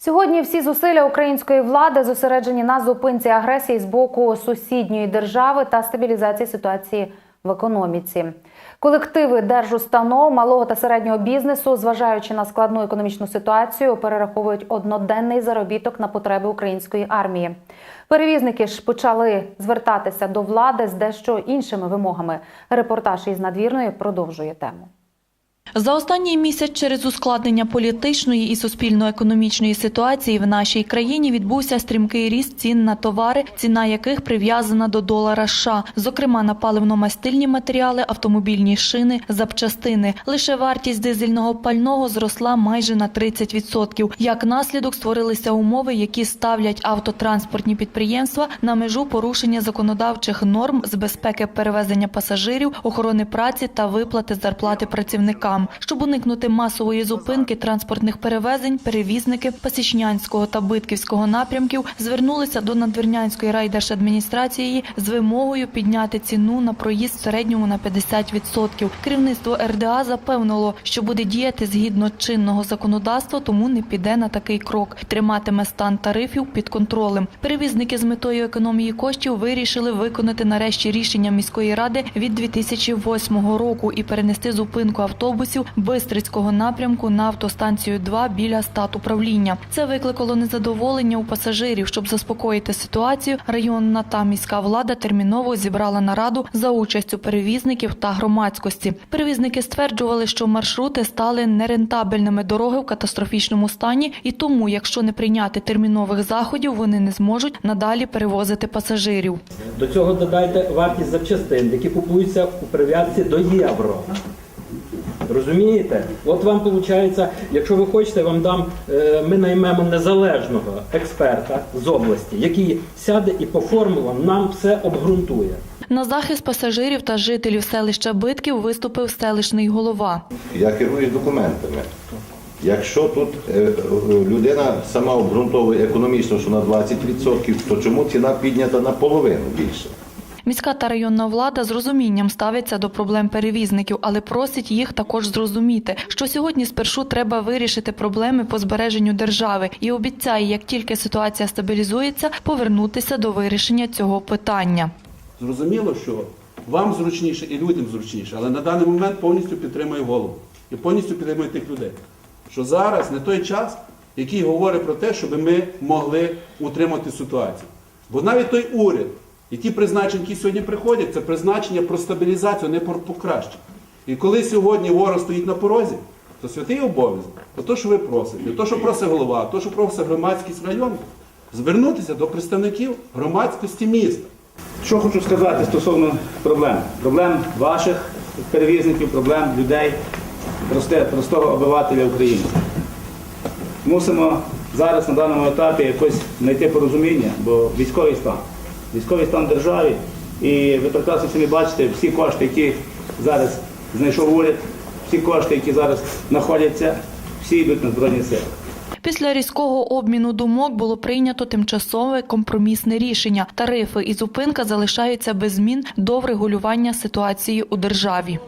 Сьогодні всі зусилля української влади зосереджені на зупинці агресії з боку сусідньої держави та стабілізації ситуації в економіці. Колективи держустанов, малого та середнього бізнесу, зважаючи на складну економічну ситуацію, перераховують одноденний заробіток на потреби української армії. Перевізники ж почали звертатися до влади з дещо іншими вимогами. Репортаж із надвірної продовжує тему. За останній місяць через ускладнення політичної і суспільно-економічної ситуації в нашій країні відбувся стрімкий ріст цін на товари, ціна яких прив'язана до долара США, зокрема на паливно-мастильні матеріали, автомобільні шини, запчастини. Лише вартість дизельного пального зросла майже на 30%. Як наслідок створилися умови, які ставлять автотранспортні підприємства на межу порушення законодавчих норм з безпеки перевезення пасажирів, охорони праці та виплати зарплати працівникам. Щоб уникнути масової зупинки транспортних перевезень, перевізники Пасічнянського та Битківського напрямків звернулися до Надвірнянської райдержадміністрації з вимогою підняти ціну на проїзд в середньому на 50%. Керівництво РДА запевнило, що буде діяти згідно чинного законодавства, тому не піде на такий крок. Триматиме стан тарифів під контролем. Перевізники з метою економії коштів вирішили виконати нарешті рішення міської ради від 2008 року і перенести зупинку автобусів Бистрицького напрямку на автостанцію 2 біля статуправління. Це викликало незадоволення у пасажирів. Щоб заспокоїти ситуацію, районна та міська влада терміново зібрала нараду за участю перевізників та громадськості. Перевізники стверджували, що маршрути стали нерентабельними дороги в катастрофічному стані, і тому, якщо не прийняти термінових заходів, вони не зможуть надалі перевозити пасажирів. До цього додайте вартість запчастин, які купуються у прив'язці до євро. Розумієте? От вам виходить, якщо ви хочете, вам дам, е, ми наймемо незалежного експерта з області, який сяде і по формулам нам все обґрунтує. На захист пасажирів та жителів селища Битків виступив селищний голова. Я керуюсь документами. Якщо тут е, е, людина сама обґрунтовує економічно, що на 20%, то чому ціна піднята на половину більше? Міська та районна влада з розумінням ставиться до проблем перевізників, але просить їх також зрозуміти, що сьогодні спершу треба вирішити проблеми по збереженню держави і обіцяє, як тільки ситуація стабілізується, повернутися до вирішення цього питання. Зрозуміло, що вам зручніше і людям зручніше, але на даний момент повністю підтримую голову і повністю підтримую тих людей. Що зараз не той час, який говорить про те, щоб ми могли утримати ситуацію. Бо навіть той уряд, які призначення, які сьогодні приходять, це призначення про стабілізацію, не про покращення. І коли сьогодні ворог стоїть на порозі, то святий обов'язок, то, то що ви просите, то, що просить голова, то, що просить громадськість району, звернутися до представників громадськості міста. Що хочу сказати стосовно проблем. Проблем ваших перевізників, проблем людей, простого обивателя України. Мусимо зараз на даному етапі якось знайти порозуміння, бо військовий стан. Військовий стан держави. І ви прекрасно самі бачите, всі кошти, які зараз знайшов уряд, всі кошти, які зараз знаходяться, всі йдуть на Збройні сили. Після різкого обміну думок було прийнято тимчасове компромісне рішення. Тарифи і зупинка залишаються без змін до врегулювання ситуації у державі.